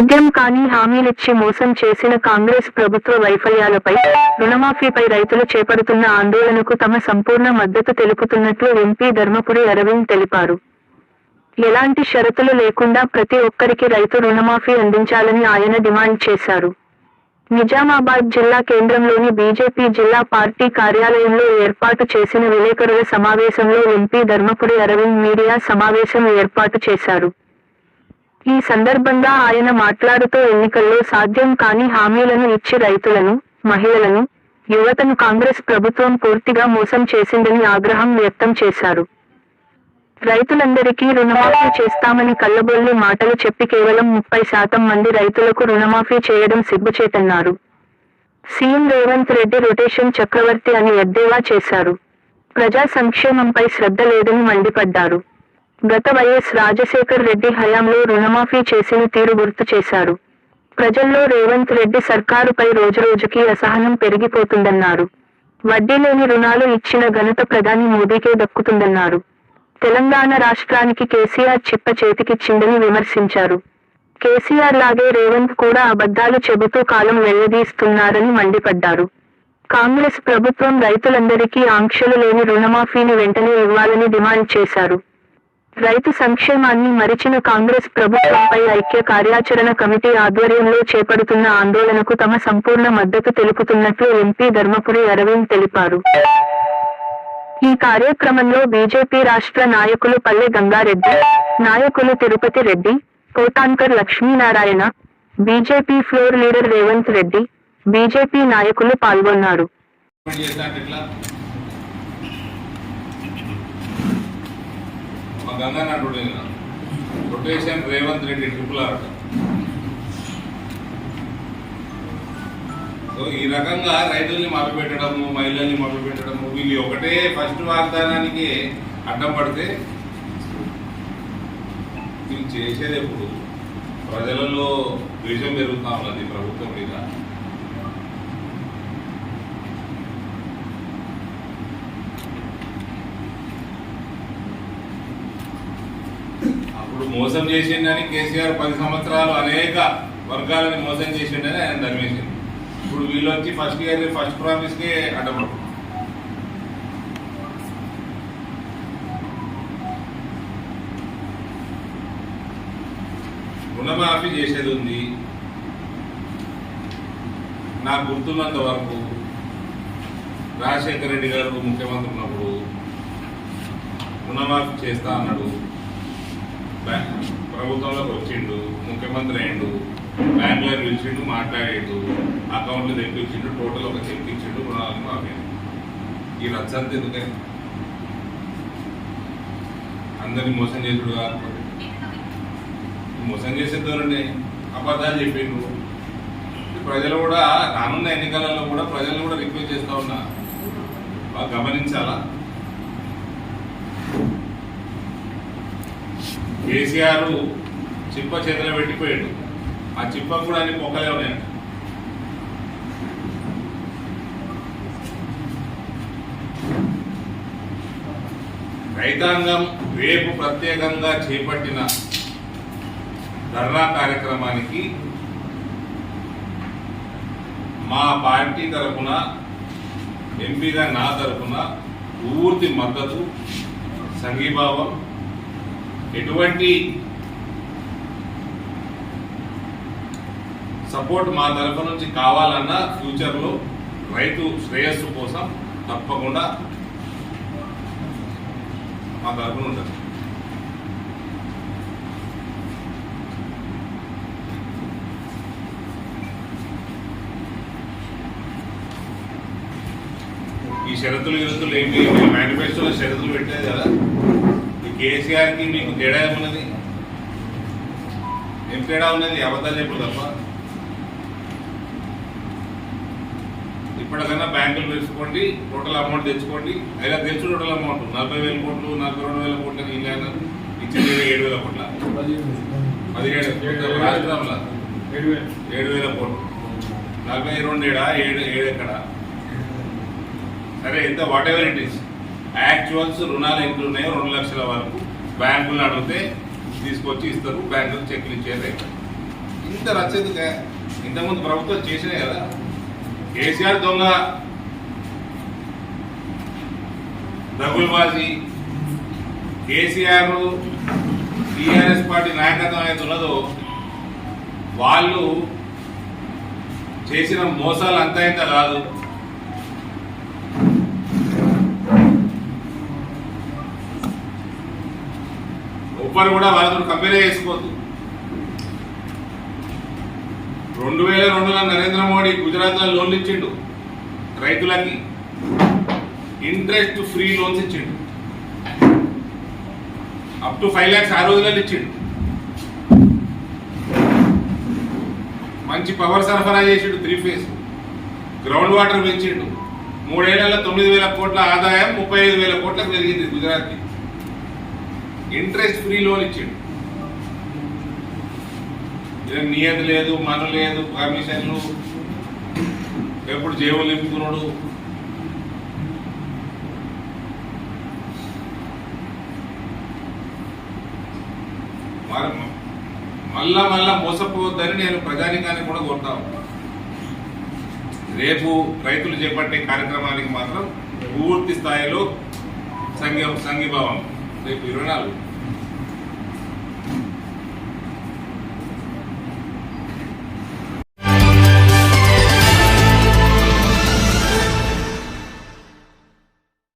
సాధ్యం కాని హామీలిచ్చి మోసం చేసిన కాంగ్రెస్ ప్రభుత్వ వైఫల్యాలపై రుణమాఫీపై రైతులు చేపడుతున్న ఆందోళనకు తమ సంపూర్ణ మద్దతు తెలుపుతున్నట్లు ఎంపీ ధర్మపురి అరవింద్ తెలిపారు. ఎలాంటి షరతులు లేకుండా ప్రతి ఒక్కరికి రైతు రుణమాఫీ అందించాలని ఆయన డిమాండ్ చేశారు. నిజామాబాద్ జిల్లా కేంద్రంలోని బీజేపీ జిల్లా పార్టీ కార్యాలయంలో ఏర్పాటు చేసిన విలేకరుల సమావేశంలో ఎంపీ ధర్మపురి అరవింద్ మీడియా సమావేశం ఏర్పాటు చేశారు. ఈ సందర్భంగా ఆయన మాట్లాడుతూ ఎన్నికల్లో సాధ్యం కాని హామీలను ఇచ్చి రైతులను మహిళలను యువతను కాంగ్రెస్ ప్రభుత్వం పూర్తిగా మోసం చేసిందని ఆగ్రహం వ్యక్తం చేశారు. రైతులందరికీ రుణమాఫీ చేస్తామని కళ్ళబొల్లి మాటలు చెప్పి కేవలం ముప్పై శాతం మంది రైతులకు రుణమాఫీ చేయడం సిగ్గుచేటన్నారు. సీఎం రేవంత్ రెడ్డి రొటేషన్ చక్రవర్తి అని ఎద్దేవా చేశారు. ప్రజా సంక్షేమంపై శ్రద్ధ లేదని మండిపడ్డారు. గత వైఎస్ రాజశేఖర్ రెడ్డి హయాంలో రుణమాఫీ చేసిన తీరు గుర్తు చేశారు. ప్రజల్లో రేవంత్ రెడ్డి సర్కారుపై రోజురోజుకి అసహనం పెరిగిపోతుందన్నారు. వడ్డీ లేని రుణాలు ఇచ్చిన ఘనత ప్రధాని మోదీకే దక్కుతుందన్నారు. తెలంగాణ రాష్ట్రానికి కేసీఆర్ చిప్ప చేతికిచ్చిందని విమర్శించారు. కేసీఆర్ లాగే రేవంత్ కూడా అబద్ధాలు చెబుతూ కాలం వెళ్ళదీస్తున్నారని మండిపడ్డారు. కాంగ్రెస్ ప్రభుత్వం రైతులందరికీ ఆంక్షలు లేని రుణమాఫీని వెంటనే ఇవ్వాలని డిమాండ్ చేశారు. రైతు సంక్షేమాన్ని మరిచిన కాంగ్రెస్ ప్రభుత్వంపై ఐక్య కార్యాచరణ కమిటీ ఆధ్వర్యంలో చేపడుతున్న ఆందోళనకు తమ సంపూర్ణ మద్దతు తెలుపుతున్నట్లు ఎంపీ ధర్మపురి అరవింద్ తెలిపారు. ఈ కార్యక్రమంలో బీజేపీ రాష్ట్ర నాయకులు పల్లె గంగారెడ్డి నాయకులు Tirupati Reddy Kotankar Lakshminarayana BJP floor leader Revanth Reddy BJP నాయకులు పాల్గొన్నారు. మా Ganga rotation Revanth Reddy triple R. So ఈ రకంగా రైతుల్ని మొదలుపెట్టడము మహిళల్ని మొదలుపెట్టడము వీళ్ళు ఒకటే ఫస్ట్ వాగ్దానానికి అడ్డం పడితే వీళ్ళు చేసేది ఎప్పుడు? ప్రజలలో ద్వేషం పెరుగుతా ఉన్నది ప్రభుత్వం మీద. ఇప్పుడు మోసం చేసిండని కేసీఆర్ పది సంవత్సరాలు అనేక వర్గాలని మోసం చేసిండని ఆయన ధర్మేసింది ఇప్పుడు వీళ్ళు వచ్చి ఫస్ట్ ఇయర్ ఫస్ట్ ప్రామిస్కే అడ్డపడు రుణమాఫీ చేసేది ఉంది. నాకు గుర్తున్నంత వరకు రాజశేఖర రెడ్డి గారు ముఖ్యమంత్రి ఉన్నప్పుడు రుణమాఫీ చేస్తా అన్నాడు. ప్రభుత్వంలోకి వచ్చిండు ముఖ్యమంత్రి అయిండు బ్యాంకులో పిలిచిండు మాట్లాడేడు అకౌంట్లు తెప్పించిండు టోటల్ ఒక తెప్పించిండు రుణాలకు మాఫీ ఈ రచ్చంత ఎందుకే అందరినీ మోసం చేసుడు కాకపోతే మోసం చేసే అబద్ధాలు చెప్పిండు ప్రజలు కూడా రానున్న ఎన్నికలలో కూడా ప్రజలు కూడా రిక్వెస్ట్ చేస్తా ఉన్నా. బాగా గమనించాలా? కేసీఆర్ చిప్ప చేతిలో పెట్టిపోయాడు. ఆ చిప్ప కూడా అన్ని మొక్కలే ఉన్నాయంట రైతాంగం రేపు ప్రత్యేకంగా చేపట్టిన ధర్నా కార్యక్రమానికి మా పార్టీ తరఫున ఎంపీగా నా తరఫున పూర్తి మద్దతు సంఘీభావం ఎటువంటి సపోర్ట్ మా తరఫు నుంచి కావాలన్నా ఫ్యూచర్లో రైతు శ్రేయస్సు కోసం తప్పకుండా మా తరఫున ఉంటుంది ఈ షరతులు గిరతులు ఏంటి? మేనిఫెస్టోలో షరతులు పెట్టాయి కదా. కేసీఆర్కి మీకు తేడా ఏమున్నది? ఏం తేడా ఉన్నది? అబద్ధాలు చెప్పు తప్ప. ఇప్పటికన్నా బ్యాంకులు తెలుసుకోండి టోటల్ అమౌంట్ తెచ్చుకోండి. అయినా తెలుసు టోటల్ అమౌంట్. నలభై వేల కోట్లు నలభై రెండు వేల కోట్లు నెల ఇచ్చింది ఏడు వేల కోట్ల. పదిహేడు. రాష్ట్రంలో ఏడు వేల. కోట్లు. నలభై రెండు ఏడా? ఏడు ఏడు ఎక్కడ? సరే ఎంత whatever it is actuals రుణాలు ఎంత ఉన్నాయో రెండు లక్షల వరకు బ్యాంకులు అడిగితే తీసుకొచ్చి ఇస్తారు బ్యాంకులు చెక్లు ఇచ్చేదే. ఇంత రచ్చదుగా ఇంతకుముందు ప్రభుత్వం చేసినాయి కదా. కేసీఆర్ దొంగ దగుల్బాజీ కేసీఆర్ టీఆర్ఎస్ పార్టీ నాయకత్వం అయితే ఉన్నదో వాళ్ళు చేసిన మోసాలు అంతా ఇంత కాదు. ఒక్కరు కూడా వాళ్ళతో కంపేర్ చేసుకోవద్దు. రెండు వేల రెండులో నరేంద్ర మోడీ గుజరాత్లో లోన్లు ఇచ్చిండు రైతులకి. ఇంట్రెస్ట్ ఫ్రీ లోన్స్ ఇచ్చిండు. అప్ టు ఫైవ్ ల్యాక్స్ ఆ రోజులలో ఇచ్చిండు. మంచి పవర్ సరఫరా చేసిండు త్రీ ఫేజ్ గ్రౌండ్ వాటర్ పెంచిండు. మూడేళ్ళలో తొమ్మిది వేల కోట్ల ఆదాయం ముప్పై ఐదు వేల కోట్లకు పెరిగింది గుజరాత్కి. ఇంట్రెస్ట్ ఫ్రీ లోన్ ఇచ్చిండు. నియతి లేదు మన లేదు కమిషన్లు ఎప్పుడు జీవం నింపుకున్నాడు? మరి మళ్ళా మళ్ళా మోసపోవద్దని నేను ప్రజానికాన్ని కూడా కోరుతాను రేపు రైతులు చేపట్టే కార్యక్రమానికి మాత్రం పూర్తి స్థాయిలో సంఘీ సంఘీభావం. de Pironal.